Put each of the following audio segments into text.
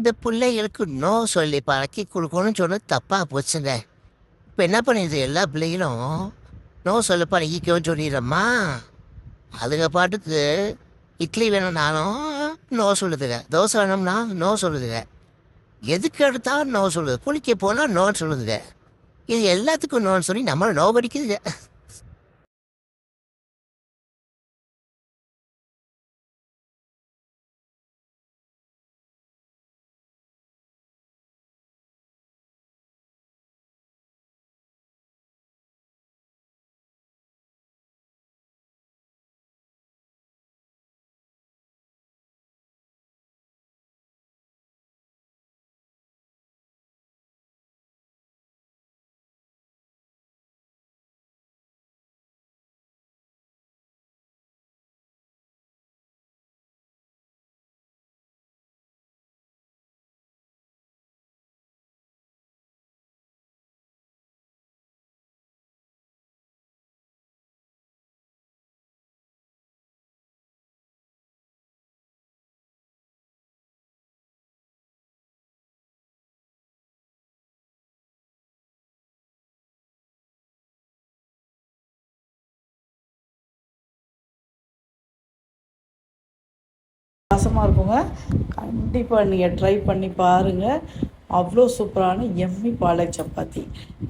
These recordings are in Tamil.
இந்த பிள்ளைகளுக்கு நோ சொல்லி பழக்கி கொடுக்கணும்னு சொன்னது தப்பாக போச்சுங்க. இப்போ என்ன பண்ணிடுது எல்லா பிள்ளைகளும்? நோ சொல்ல பழகிக்கோன்னு சொல்லிடுறம்மா. அதுங்க பாட்டுக்கு இட்லி வேணும்னாலும் நோ சொல்லுதுங்க. தோசை வேணும்னா நோ சொல்லுதுங்க. எதுக்கு எடுத்தாலும் நோ சொல்லுது. குளிக்க போனால் நோன்னு சொல்லுதுங்க. இது எல்லாத்துக்கும் நோன்னு சொல்லி நம்மளை நோ படிக்குதுங்க வாசமாக இருக்குங்க. கண்டிப்பாக நீங்கள் ட்ரை பண்ணி பாருங்கள் அவ்வளோ சூப்பரான எம்மி பாலக் சப்பாத்தி.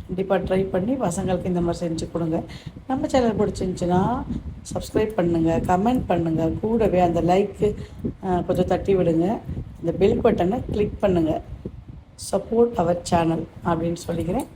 கண்டிப்பாக ட்ரை பண்ணி பசங்களுக்கு இந்த மாதிரி செஞ்சு கொடுங்க. நம்ம சேனல் பிடிச்சிருந்துச்சின்னா சப்ஸ்கிரைப் பண்ணுங்கள் கமெண்ட் பண்ணுங்கள் கூடவே அந்த லைக்கு கொஞ்சம் தட்டி விடுங்க. இந்த பெல் பட்டனை கிளிக் பண்ணுங்கள் சப்போர்ட் அவர் சேனல் அப்படின்னு சொல்லிக்கிறேன்.